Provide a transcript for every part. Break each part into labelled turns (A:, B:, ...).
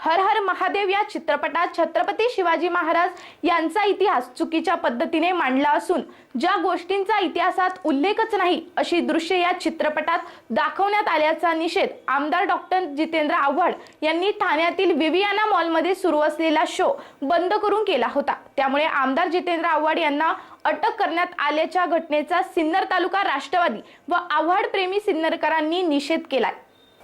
A: हर हर महादेव या चित्रपटात छत्रपती शिवाजी महाराज यांचा इतिहास चुकीच्या पद्धतीने मांडला असून ज्या गोष्टींचा इतिहासात उल्लेखच नाही अशी दृश्ये या चित्रपटात दाखवण्यात आल्याचा निषेध आमदार डॉक्टर जितेंद्र आव्हाड यांनी ठाण्यातील विवियाना मॉलमध्ये सुरू असलेला शो बंद करून केला होता. त्यामुळे आमदार जितेंद्र आव्हाड यांना अटक करण्यात आल्याच्या घटनेचा सिन्नर तालुका राष्ट्रवादी व आव्हाड प्रेमी सिन्नरकरांनी निषेध केलाय.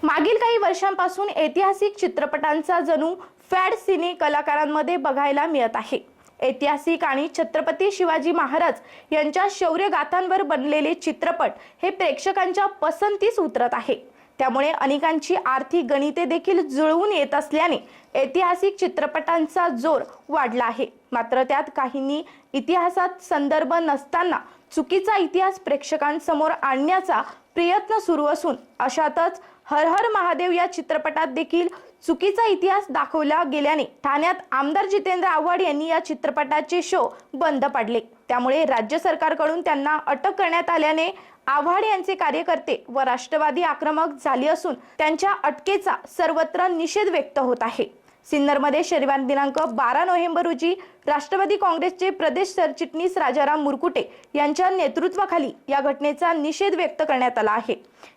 A: मागील काही वर्षांपासून ऐतिहासिक चित्रपटांचा जणू फॅड सिने कलाकारांमध्ये बघायला मिळत आहे. ऐतिहासिक आणि छत्रपती शिवाजी महाराज यांच्या शौर्यगाथांवर बनलेले चित्रपट हे प्रेक्षकांच्या पसंतीस उतरत आहे. त्यामुळे अनेकांची आर्थिक गणिते देखील जुळवून येत असल्याने ऐतिहासिक चित्रपटांचा जोर वाढला आहे. मात्र त्यात काहींनी इतिहासात संदर्भ नसताना चुकीचा इतिहास प्रेक्षकांसमोर आणण्याचा प्रयत्न सुरू असून अशातच हर हर महादेव या चित्रपटात देखील चुकीचा इतिहास दाखवला गेल्याने ठाण्यात आमदार जितेंद्र आव्हाड यांनी या चित्रपटाचे शो बंद पाडले. त्यामुळे राज्य सरकारकडून त्यांना अटक करण्यात आल्याने आव्हाड यांचे कार्यकर्ते व राष्ट्रवादी आक्रमक झाले असून त्यांच्या अटकेचा सर्वत्र निषेध व्यक्त होत आहे. सिन्नरमध्ये शनिवार दिनांक बारा नोव्हेंबर रोजी राष्ट्रवादी काँग्रेसचे प्रदेश सरचिटणीस राजाराम मुरकुटे यांच्या नेतृत्वाखाली या घटनेचा निषेध व्यक्त करण्यात आला आहे.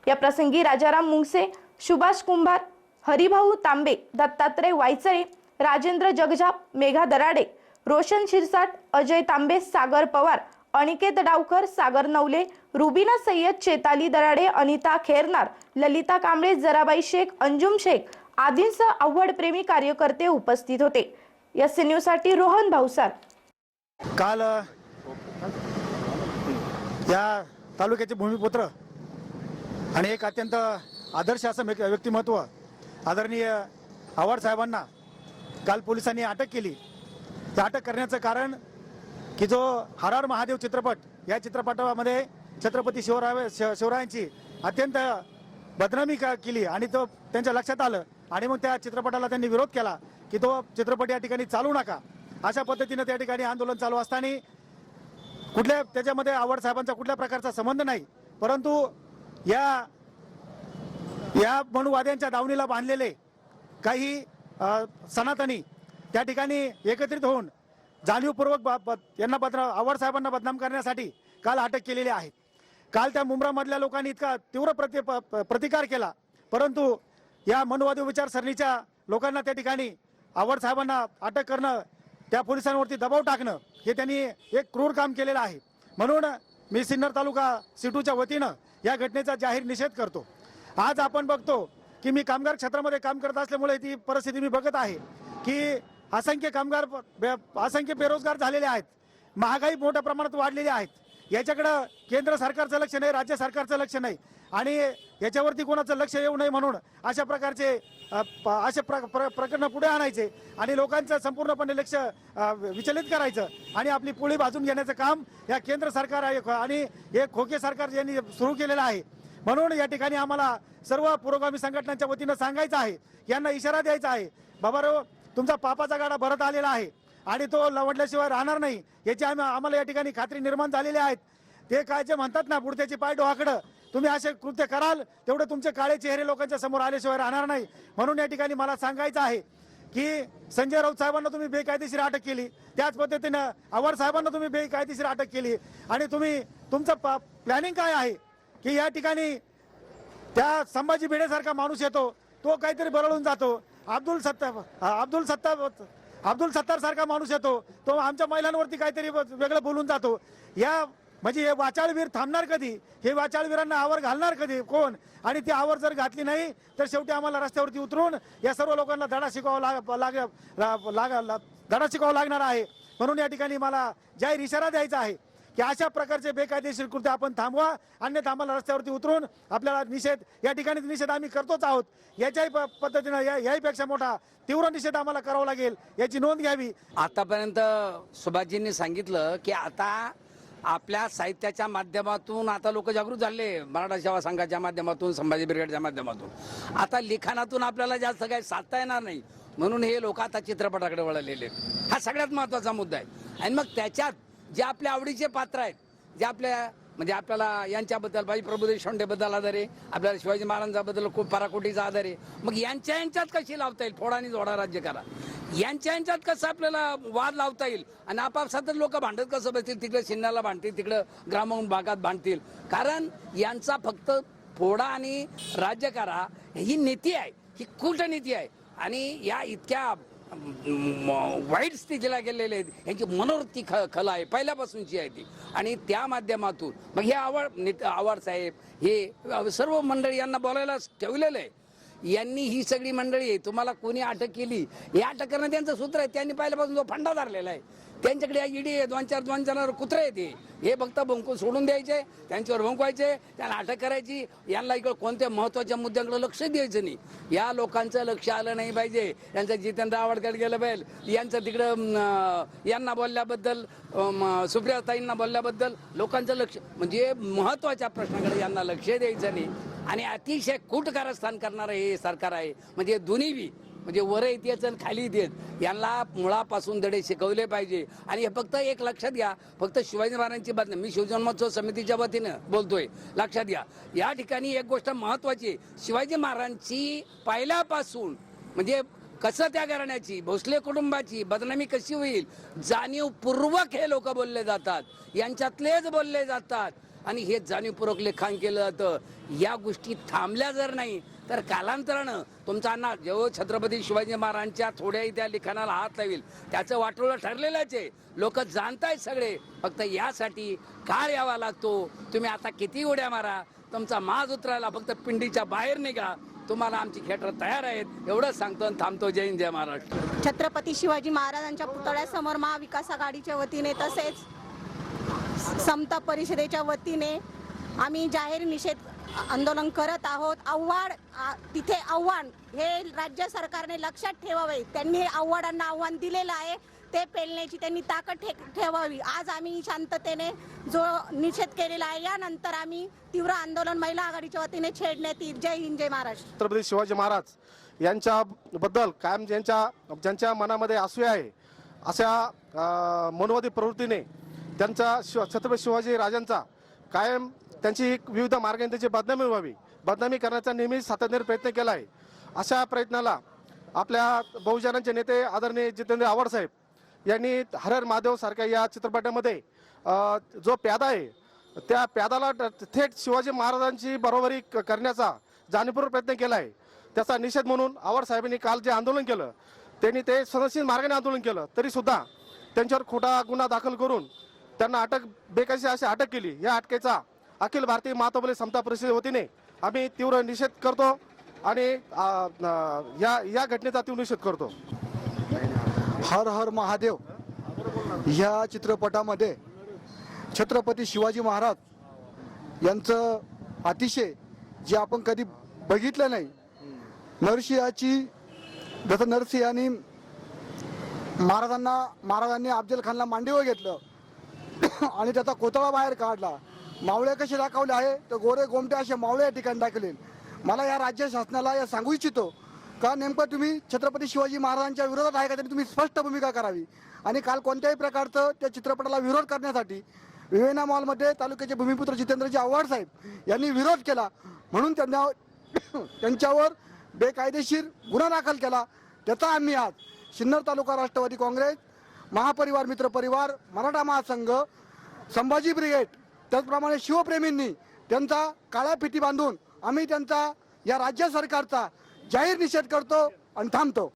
A: या प्रसंगी राजाराम मुंगसे सुभाष कुंभार हरिभाऊ तांबे दत्तात्रय वायचळे राजेंद्र जगजाप मेघा दराडे रोशन शिरसाट अजय तांबे सागर पवार अनिकेत डावकर सागर नवले रुबीना सय्यद चेताली दराडे अनिता खेरनार ललिता कांबळे जराबाई शेख अंजुम शेख आदींसह आव्हाड प्रेमी कार्यकर्ते उपस्थित होते. एस न्यूजसाठी रोहन भाऊसार.
B: काल या तालुक्याचे भूमिपुत्र आणि एक अत्यंत आदर्श असं व्यक्- व्यक्तिमत्व आदरणीय आव्हाड साहेबांना काल पोलिसांनी अटक केली. त्या अटक करण्याचं कारण की जो हरार महादेव चित्रपट या चित्रपटामध्ये छत्रपती शिवराय शिवरायांची अत्यंत बदनामी केली आणि तो त्यांच्या लक्षात आलं आणि मग त्या चित्रपटाला त्यांनी विरोध केला की तो चित्रपट या ठिकाणी चालू नका. अशा पद्धतीनं त्या ठिकाणी आंदोलन चालू असताना कुठल्या त्याच्यामध्ये आवड साहेबांचा कुठल्या प्रकारचा संबंध नाही. परंतु या या मनुवाद्यांच्या दावणीला बांधलेले काही सनातनी त्या ठिकाणी एकत्रित होऊन जाणीवपूर्वक यांना बदनाम आवड साहेबांना बदनाम करण्यासाठी काल अटक केलेली आहे. काल त्या मुंब्रामधल्या लोकांनी इतका तीव्र प्रति प्रतिकार केला. परंतु या मनुवादी विचारसरणीच्या लोकांना त्या ठिकाणी आवड साहेबांना अटक करणं त्या पोलिसांवरती दबाव टाकणं हे त्यांनी एक क्रूर काम केलेलं आहे. म्हणून मी सिन्नर तालुका सिटूच्या वतीनं या घटनेचा जाहीर निषेध करतो. आज आपण बघतो की मी कामगार क्षेत्रामध्ये काम करत असल्यामुळे ती परिस्थिती मी बघत आहे की असंख्य कामगार बे- असंख्य बेरोजगार झालेले आहेत. महागाई मोठ्या प्रमाणात वाढलेली आहेत. याच्याकडं केंद्र सरकारचं लक्ष नाही राज्य सरकारचं लक्ष नाही. आणि याच्यावरती कोणाचं लक्ष येऊ नये म्हणून अशा प्रकारचे प- असे प्र प्र- प्रकरणं पुढे आणायचे आणि लोकांचं संपूर्णपणे लक्ष विचलित करायचं आणि आपली पोळी भाजून घेण्याचं काम या केंद्र सरकार आहे आणि हे खोके सरकार यांनी सुरू केलेलं आहे. म्हणून या ठिकाणी आम्हाला सर्व पुरोगामी संघटनांच्या वतीनं सांगायचं आहे यांना इशारा द्यायचा आहे बाबा रो तुमचा पापाचा गाडा भरत आलेला आहे. आणि तो लवडल्याशिवाय राहणार नाही. याची आम्ही आम्हाला या ठिकाणी खात्री निर्माण झालेली आहेत. ते काय जे म्हणतात ना बुडत्याची पाय डोहाकडं तुम्ही असे कृत्य कराल तेवढे तुमचे काळे चेहरे लोकांच्या समोर आल्याशिवाय राहणार नाही. म्हणून या ठिकाणी मला सांगायचं आहे की संजय राऊत साहेबांना तुम्ही बेकायदेशीर अटक केली. त्याच पद्धतीनं आव्हाड साहेबांना तुम्ही बेकायदेशीर अटक केली. आणि तुम्ही तुमचं प्लॅनिंग काय आहे? की या ठिकाणी त्या संभाजी भिडेसारखा माणूस येतो तो काहीतरी बरळून जातो. अब्दुल सत्ता अब्दुल सत्ता अब्दुल सत्तार सारखा माणूस येतो तो आमच्या महिलांवरती काहीतरी वेगळं बोलून जातो. या म्हणजे हे वाचाळवीर थांबणार कधी? हे वाचाळवीरांना आवर घालणार कधी? कोण? आणि ती आवर जर घातली नाही तर शेवटी आम्हाला रस्त्यावरती उतरून या सर्व लोकांना धडा शिकवावा लाग लाग लाग धडा शिकवावा लागणार आहे. म्हणून या ठिकाणी मला जाहीर इशारा द्यायचा आहे. की अशा प्रकारचे बेकायदेशीर कृत्य आपण थांबवा अन्यथा आम्हाला रस्त्यावरती उतरून आपल्याला निषेध या ठिकाणी निषेध आम्ही करतोच आहोत. याच्याही प- पद्धतीनं या याहीपेक्षा मोठा तीव्र निषेध आम्हाला करावा लागेल याची नोंद घ्यावी.
C: आतापर्यंत सुभाषजींनी सांगितलं की आता आपल्या साहित्याच्या माध्यमातून आता लोक जागृत झाले मराठा सेवा संघाच्या माध्यमातून संभाजी ब्रिगेडच्या माध्यमातून. आता लिखाणातून आपल्याला जास्त काही साधता येणार नाही. म्हणून हे लोक आता चित्रपटाकडे वळलेले हा सगळ्यात महत्त्वाचा मुद्दा आहे. आणि मग त्याच्यात जे आपल्या आवडीचे पात्र आहेत जे आपल्या म्हणजे आपल्याला यांच्याबद्दल बाई प्रभू देशपांडेबद्दल आधार आहे आपल्याला शिवाजी महाराजांबद्दल खूप पराकोटीचा आधार आहे. मग यांच्या यांच्यात कशी लावता येईल? फोडानी जोडा राज्य करा. यांच्या यांच्यात कसं आपल्याला वाद लावता येईल? आणि आपापसातच लोक भांडत कसं बसतील? तिकडे शिन्नाला भांडतील तिकडं ग्रामीण भागात भांडतील. कारण यांचा फक्त फोडा आणि राज्य करा ही नीती आहे ही कूटनीती आहे. आणि या इतक्या वाईट स्थितीला गेलेले आहेत. यांची मनोवृत्ती ख कला आहे. पहिल्यापासूनची आहे ती. आणि त्या माध्यमातून मग हे आवड नित- आवाड साहेब हे सर्व मंडळी यांना बोलायला ठेवलेलं आहे. यांनी ही सगळी मंडळी आहे तुम्हाला कोणी अटक केली? हे अटक करणं त्यांचं सूत्र आहे. त्यांनी पहिल्यापासून जो फंडा धरलेला आहे त्यांच्याकडे ईडी आहे दोन चार दोन जणांवर कुत्रे येते हे. हे फक्त भंकू सोडून द्यायचे त्यांच्यावर भंकवायचे त्यांना अटक करायची. यांना इकडे कोणत्या महत्त्वाच्या मुद्द्यांकडे लक्ष द्यायचं नाही. या लोकांचं लक्ष आलं नाही पाहिजे. यांचं जितेंद्र आवडकडे गेलं पाहिजे. यांचं तिकडं यांना बोलल्याबद्दल सुप्रियाताईंना बोलल्याबद्दल लोकांचं लक्ष म्हणजे महत्त्वाच्या प्रश्नाकडे यांना लक्ष द्यायचं नाही. आणि अतिशय कुटकारस्थान करणारं हे सरकार आहे. म्हणजे दोन्ही बी. म्हणजे वर येतेच आणि खाली देत यांना मुळापासून धडे शिकवले पाहिजे. आणि हे फक्त एक लक्षात घ्या. फक्त शिवाजी महाराजांची बातमी. मी शिवजन्मोत्सव समितीच्या वतीनं बोलतोय. लक्षात घ्या. या ठिकाणी एक गोष्ट महत्वाची. आहे. शिवाजी महाराजांची पहिल्यापासून म्हणजे कसं त्या घराण्याची भोसले कुटुंबाची बदनामी कशी होईल जाणीवपूर्वक हे लोक बोलले जातात. यांच्यातलेच बोलले जातात. आणि हे जाणीवपूर्वक लिखाण केलं जातं. या गोष्टी थांबल्या जर नाही तर कालांतरानं तुमचा अण्णा जेव्हा छत्रपती शिवाजी महाराजांच्या थोड्याही त्या लिखाणाला हात लावेल त्याचं वाटोळं ठरलेलंच आहे. लोक जाणतायत सगळे फक्त यासाठी काळ यावा लागतो. तुम्ही आता किती उड्या मारा तुमचा माज उतरायला फक्त पिंडीच्या बाहेर निघा. तुम्हाला आमची खेटर तयार आहेत एवढंच सांगतो आणि थांबतो. जय हिंद जय महाराष्ट्र.
D: छत्रपती शिवाजी महाराजांच्या पुतळ्यासमोर महाविकास आघाडीच्या वतीने तसेच समता परिषदेच्या वतीने आम्ही जाहीर निषेध आंदोलन करत आहोत. आव्हाड तिथे आव्हान हे राज्य सरकारने लक्षात ठेवावे. त्यांनी आव्हाडांना आव्हान दिलेलं आहे. ते पेलण्याची त्यांनी ताकद ठे ठेवावी. आज आम्ही शांततेने जो निषेध केलेला आहे यानंतर आम्ही तीव्र आंदोलन महिला आघाडीच्या वतीने छेडण्यात येईल. जय हिंद जय महाराष्ट्र.
E: छत्रपती शिवाजी महाराज यांच्याबद्दल कायम ज्यांच्या ज्यांच्या मनामध्ये असूया आहे अशा मनोवादी प्रवृत्तीने त्यांचा शिव छत्रपती शिवाजी राजांचा कायम त्यांची विविध मार्गाने त्यांची बदनामी व्हावी. बदनामी करण्याचा नेहमी सातत्याने प्रयत्न केला आहे. अशा प्रयत्नाला आपल्या बहुजनांचे नेते आदरणीय जितेंद्र आव्हाड साहेब यांनी हरहर महादेव सारख्या या चित्रपटामध्ये जो प्यादा आहे त्या प्यादाला थेट शिवाजी महाराजांची बरोबरी क- करण्याचा जाणीवपूर्वक प्रयत्न केला आहे. त्याचा निषेध म्हणून आव्हाड साहेबांनी काल जे आंदोलन केलं त्यांनी ते सदस्य मार्गाने आंदोलन केलं तरीसुद्धा त्यांच्यावर खोटा गुन्हा दाखल करून त्यांना अटक बेकायशी अशी अटक केली. या अटकेचा अखिल भारतीय महातबली समता परिषदे वतीने आम्ही तीव्र निषेध करतो आणि या या घटनेचा तीव्र निषेध करतो.
F: हर हर महादेव. ह्या चित्रपटामध्ये छत्रपती शिवाजी महाराज यांचं अतिशय जे आपण कधी बघितलं नाही नरसिंहाची जसं नरसिंहानी महाराजांना महाराजांनी अफजल खानला मांडीवर घेतलं आणि त्याचा कोतळा बाहेर काढला. मावळे कसे दाखवले आहे? तर गोरे गोमटे असे मावळे या ठिकाणी दाखवले मला या राज्य शासनाला या सांगू इच्छितो का? नेमकं तुम्ही छत्रपती शिवाजी महाराजांच्या विरोधात आहे का? तरी तुम्ही स्पष्ट भूमिका करावी. आणि काल कोणत्याही प्रकारचं त्या चित्रपटाला विरोध करण्यासाठी विवेना मॉलमध्ये तालुक्याचे भूमिपुत्र जितेंद्रजी आव्हाड साहेब यांनी विरोध केला. म्हणून त्यांना त्यांच्यावर बेकायदेशीर गुन्हा दाखल केला. त्याचा आम्ही आज सिन्नर तालुका राष्ट्रवादी काँग्रेस महापरिवार मित्र परिवार मराठा महासंघ संभाजी ब्रिगेड त्याचप्रमाणे शिवप्रेमींनी त्यांचा काळ्या फिती बांधून आम्ही त्यांचा या राज्य सरकारचा जाहीर निषेध करतो आणि थांबतो.